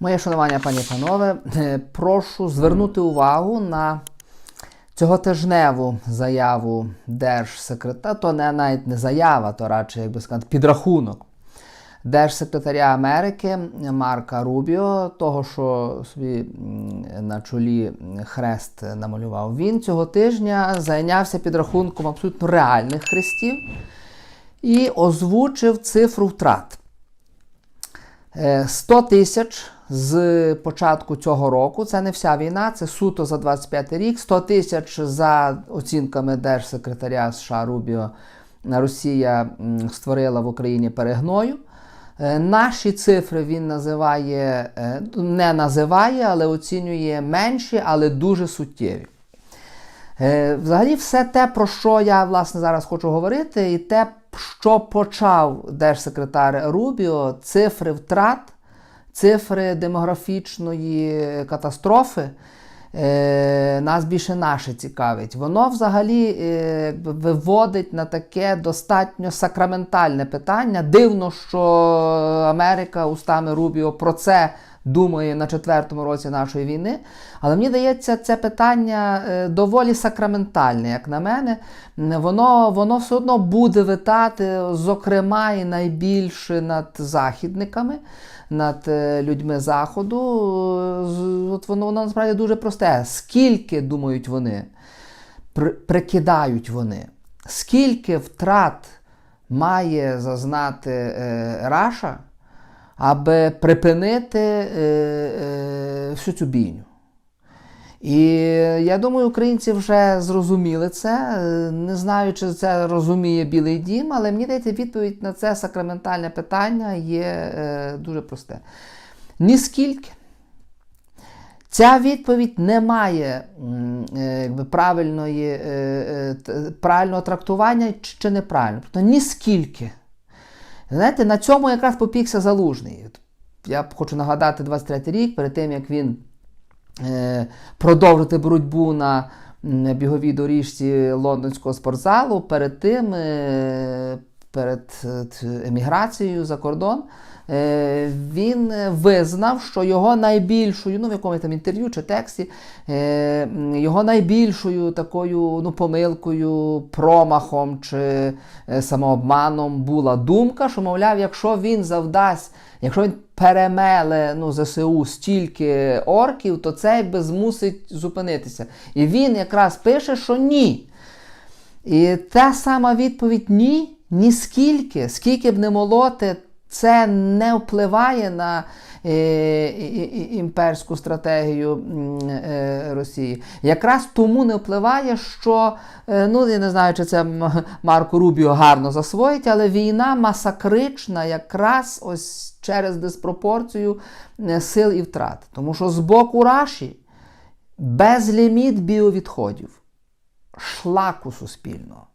Моє шанування, пані і панове, е, прошу звернути увагу на цьоготижневу заяву держсекретаря, то не навіть не заява, то радше, як би сказати, підрахунок держсекретаря Америки Марка Рубіо, того, що собі на чолі хрест намалював. Він цього тижня зайнявся підрахунком абсолютно реальних хрестів і озвучив цифру втрат. Е, 100 тисяч з початку цього року. Це не вся війна, це суто за 25 рік. 100 тисяч за оцінками держсекретаря США Рубіо. Росія створила в Україні перегною. Е, Наші цифри він називає, е, не називає, але оцінює менші, але дуже суттєві. Е, Взагалі, все те, про що я власне зараз хочу говорити, і те, що почав держсекретар Рубіо, цифри втрат, цифри демографічної катастрофи. е, Нас більше наше цікавить. Воно взагалі е, виводить на таке достатньо сакраментальне питання. Дивно, що Америка устами Рубіо про це думає на четвертому році нашої війни. Але мені здається, це питання е, доволі сакраментальне, як на мене. Воно, воно все одно буде витати, зокрема, і найбільше над західниками, над е, людьми Заходу. От воно, воно насправді дуже просте. Скільки думають вони, при- прикидають вони, скільки втрат має зазнати е, Раша, аби припинити е, е, всю цю бійню. І я думаю, українці вже зрозуміли це. Е, Не знаю, чи це розуміє Білий Дім, але мені здається, відповідь на це сакраментальне питання є дуже просте. Ніскільки. Ця відповідь не має якби, правильної, правильного трактування чи неправильно. Тобто ніскільки. Знаєте, на цьому якраз попікся залужний. Я хочу нагадати 23 рік, перед тим як він е, продовжити боротьбу на біговій доріжці лондонського спортзалу, перед тим, е, перед е, еміграцією за кордон, він е, визнав, що його найбільшою, ну в якомусь там інтерв'ю чи тексті, е, його найбільшою такою ну, помилкою, промахом чи е, самообманом була думка, що, мовляв, якщо він завдасть, якщо він перемеле ну, ЗСУ стільки орків, то це якби змусить зупинитися. І він якраз пише, що ні. І та сама відповідь ні, ніскільки, скільки б не молоти, це не впливає на е, імперську стратегію е, Росії. Якраз тому не впливає, що е, ну я не знаю, чи це Марко Рубіо гарно засвоїть, але війна масакрична якраз ось через диспропорцію сил і втрат. Тому що з боку Раші безліміт біовідходів шлаку суспільного.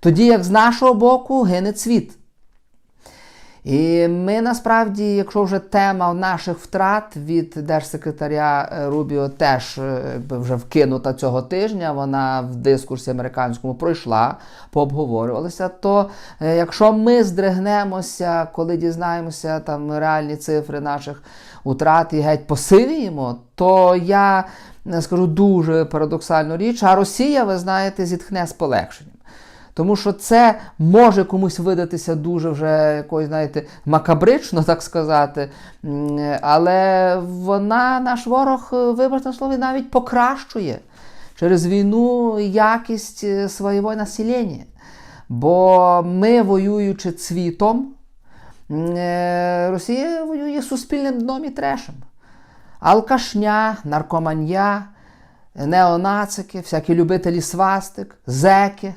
Тоді як з нашого боку гине цвіт. І ми насправді, якщо вже тема наших втрат від держсекретаря е, Рубіо теж е, вже вкинута цього тижня, вона в дискурсі американському пройшла, пообговорювалася, то е, якщо ми здригнемося, коли дізнаємося там реальні цифри наших утрат і геть посивіємо, то я скажу дуже парадоксальну річ, а Росія, ви знаєте, зітхне з полегшенням. Тому що це може комусь видатися дуже вже якось, знаєте, макабрично, так сказати. Але вона, наш ворог, е, вибачте на слові, навіть покращує через війну якість е, свого населення. Бо ми, воюючи цвітом, е, Росія воює суспільним дном і трешем. Алкашня, наркоманія, неонацики, всякі любителі свастик, зеки,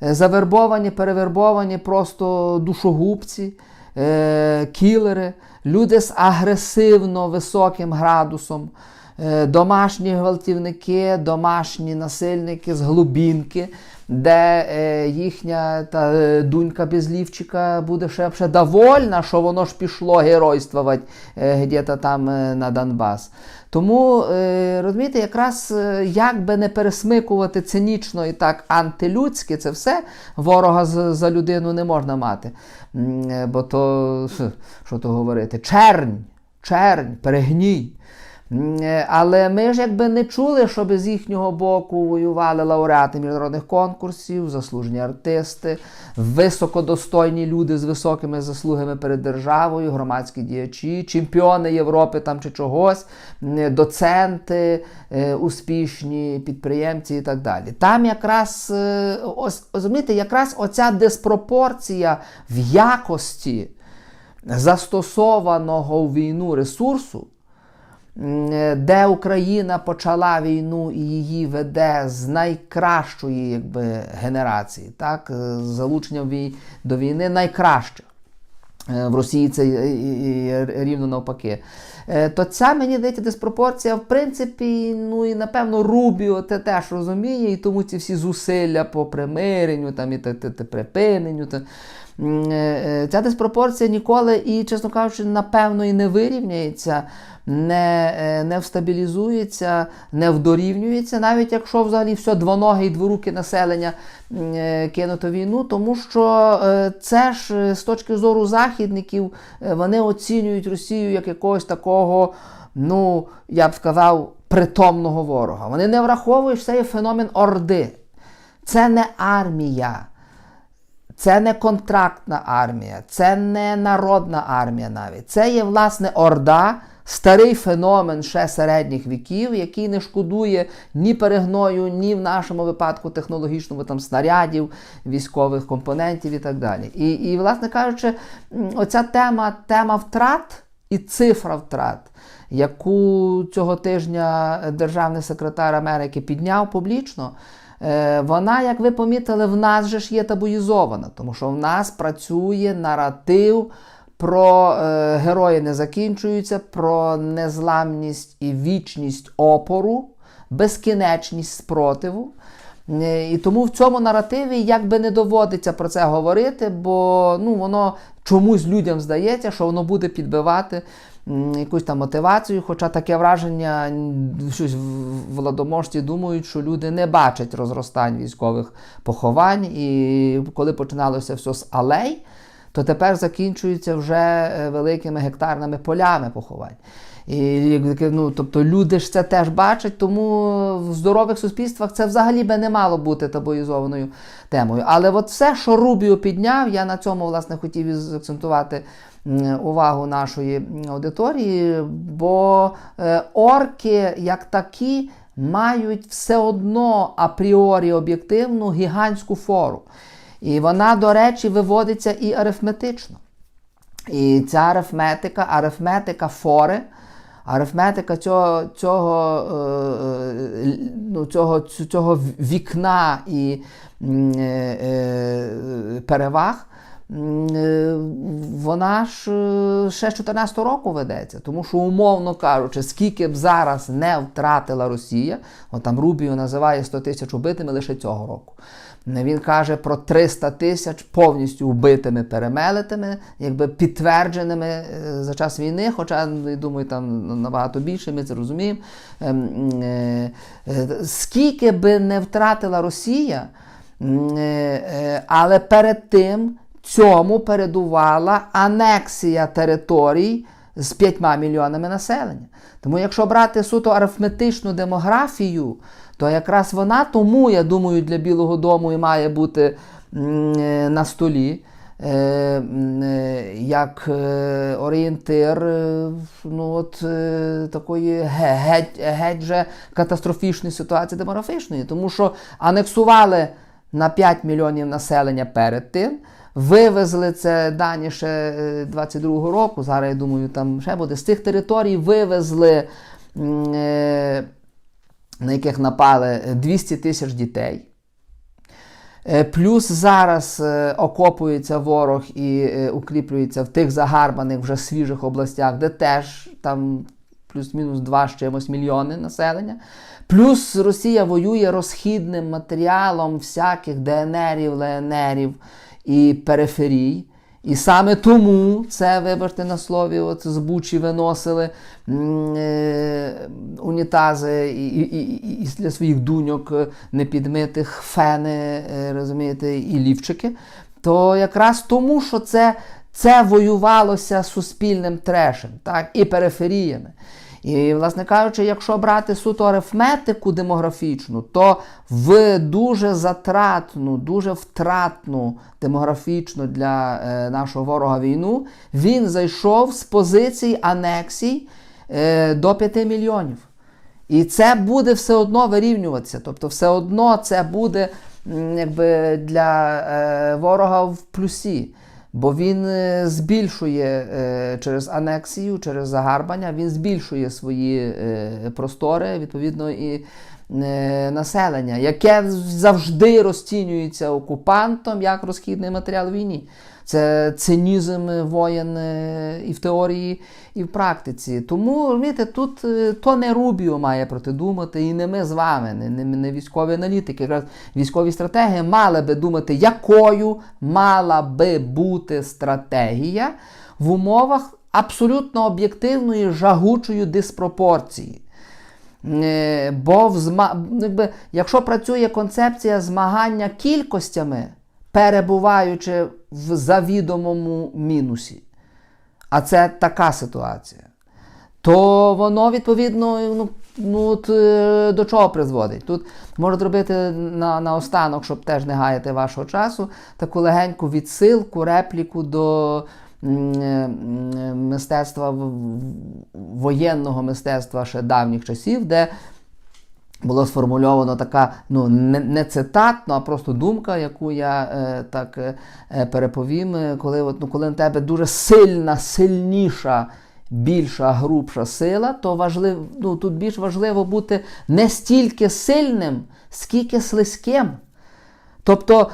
завербовані, перевербовані просто душогубці, е, кілери, люди з агресивно високим градусом, е, домашні гвалтівники, домашні насильники з глубінки, де е, їхня та, е, дунька безлівчика буде ще, довольна, що воно ж пішло геройствувати е, где-то там е, на Донбас. Тому, е, розумієте, якраз е, як би не пересмикувати цинічно і так антилюдськи, це все ворога за людину не можна мати. Е, Бо то, що то говорити, чернь. чернь, перегній. Е, Але ми ж якби не чули, щоб з їхнього боку воювали лауреати міжнародних конкурсів, заслужені артисти, високодостойні люди з високими заслугами перед державою, громадські діячі, чемпіони Європи там чи чогось, доценти, е, успішні підприємці і так далі. Там якраз е, розумієте, якраз оця диспропорція в якості застосованого в війну ресурсу. Е, де Україна почала війну і її веде з найкращої якби, генерації, так? е, з залученням до війни найкраще. В Росії це рівно навпаки. Е, То ця мені здається диспропорція, в принципі, ну і напевно Рубіо те теж розуміє, і тому ці всі зусилля по примиренню там, і припиненню. Е, е, Ця диспропорція ніколи і, чесно кажучи, напевно, і не вирівняється, не, не встабілізується, не вдорівнюється, навіть якщо взагалі все двоноге і дворуке населення кинуто війну, тому що це ж з точки зору західників вони оцінюють Росію як якогось такого, ну, я б сказав, притомного ворога. Вони не враховують, що це є феномен Орди. Це не армія. Це не контрактна армія, це не народна армія навіть. Це є, власне, орда, старий феномен ще середніх віків, який не шкодує ні перегною, ні в нашому випадку технологічному там снарядів, військових компонентів і так далі. І, і власне кажучи, оця тема, тема втрат і цифра втрат. Яку цього тижня державний секретар Америки підняв публічно, Е, Вона, як ви помітили, в нас же ж є табуїзована, тому що в нас працює наратив про е, герої не закінчуються, про незламність і вічність опору, безкінечність спротиву. Е, І тому в цьому наративі якби не доводиться про це говорити, бо ну, воно чомусь людям здається, що воно буде підбивати якусь там мотивацію, хоча таке враження щось в владоможці думають, що люди не бачать розростань військових поховань. І коли починалося все з алей, то тепер закінчується вже е, великими гектарними полями поховань. І, ну, тобто люди ж це теж бачать, тому в здорових суспільствах це взагалі би не мало бути табуїзованою темою. Але от все, що Рубіо підняв, я на цьому власне хотів і закцентувати увагу нашої аудиторії, бо е, орки як такі мають все одно апріорі об'єктивну гігантську фору. І вона, до речі, виводиться і арифметично. І ця арифметика, арифметика фори, арифметика цього, цього, е, е, ну, цього, ць- цього вікна і е, переваг. Е, Вона ж е, ще з 14 року ведеться, тому що, умовно кажучи, скільки б зараз не втратила Росія, от там Рубіо називає 100 тисяч убитими лише цього року. Він каже про 300 тисяч повністю вбитими, перемелитими, якби підтвердженими е, за час війни, хоча, думаю, там набагато більше, ми це розуміємо. Ем, Скільки би не втратила Росія, але перед тим цьому передувала анексія територій з 5 мільйонами населення. Тому якщо брати суто арифметичну демографію, то якраз вона тому, я думаю, для Білого Дому і має бути е, на столі. е, е, Як орієнтир ну, от, такої геть, геть же катастрофічної ситуації демографічної, тому що анексували на 5 мільйонів населення перед тим, вивезли це дані ще е, 22-го року. Зараз я думаю, там ще буде з цих територій вивезли. е, на яких напали 200 тисяч дітей. Е, Плюс зараз е, окопується ворог і е, укріплюється в тих загарбаних вже свіжих областях, де теж там плюс-мінус 2 з чимось мільйони населення. Плюс Росія воює розхідним матеріалом всяких ДНРів, ЛНРів і периферій. І саме тому це, вибачте на слові, от з Бучі виносили е, унітази і, і, і, для своїх дуньок е, непідмитих фени, е, розумієте, і лівчики. То якраз тому, що це це воювалося суспільним трешем, так, і периферіями. І, власне кажучи, якщо брати суто арифметику демографічну, то в дуже затратну, дуже втратну демографічну для е, нашого ворога війну він зайшов з позицій анексій е, до 5 мільйонів. І це буде все одно вирівнюватися. Тобто, все одно це буде якби, для е, ворога в плюсі. Бо він е, збільшує е, через анексію, через загарбання, він збільшує свої е, простори, відповідно, і населення, яке завжди розцінюється окупантом як розхідний матеріал війні. Це цинізм воєн і в теорії, і в практиці. Тому розумієте, тут е, то не Рубіо має протидумати, і не ми з вами, не, не, не військові аналітики. Якраз військові стратегії мали би думати, якою мала би бути стратегія в умовах абсолютно об'єктивної жагучої диспропорції. Е, Бо в зма... якби, якщо працює концепція змагання кількостями, перебуваючи в завідомому мінусі, а це така ситуація, то воно відповідно ну, ну, е, до чого призводить. Тут можу зробити на, на останок, щоб теж не гаяти вашого часу, таку легеньку відсилку, репліку до е, м, мистецтва воєнного мистецтва ще давніх часів, де було сформульовано така, ну, не, не цитатно, а просто думка, яку я е, так е, е, переповім, е, коли, от, ну, коли на тебе дуже сильна, сильніша, більша, грубша сила, то важлив, ну, тут більш важливо бути не стільки сильним, скільки слизьким. Тобто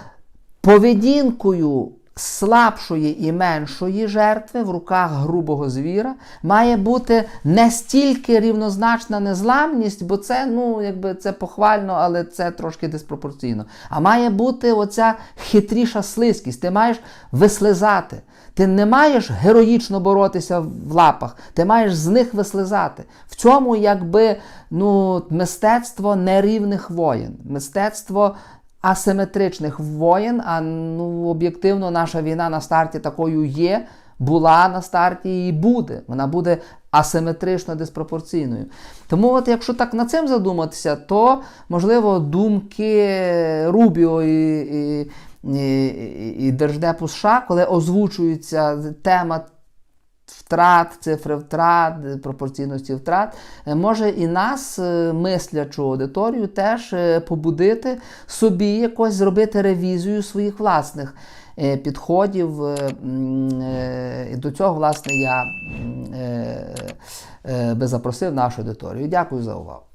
поведінкою слабшої і меншої жертви в руках грубого звіра має бути не стільки рівнозначна незламність, бо це, ну, якби це похвально, але це трошки диспропорційно. А має бути оця хитріша слизькість. Ти маєш вислизати. Ти не маєш героїчно боротися в лапах, ти маєш з них вислизати. В цьому якби ну, мистецтво нерівних воєн, мистецтво асиметричних воєн, а ну, об'єктивно наша війна на старті такою є, була на старті і буде. Вона буде асиметрично диспропорційною. Тому, от, якщо так над цим задуматися, то можливо думки Рубіо і, і, і, і Держдепу США, коли озвучується тема втрат, цифри втрат, пропорційності втрат, е, може і нас, е, мислячу аудиторію, теж е, побудити собі якось зробити ревізію своїх власних підходів. І до цього, власне, я би запросив нашу аудиторію. Дякую за увагу.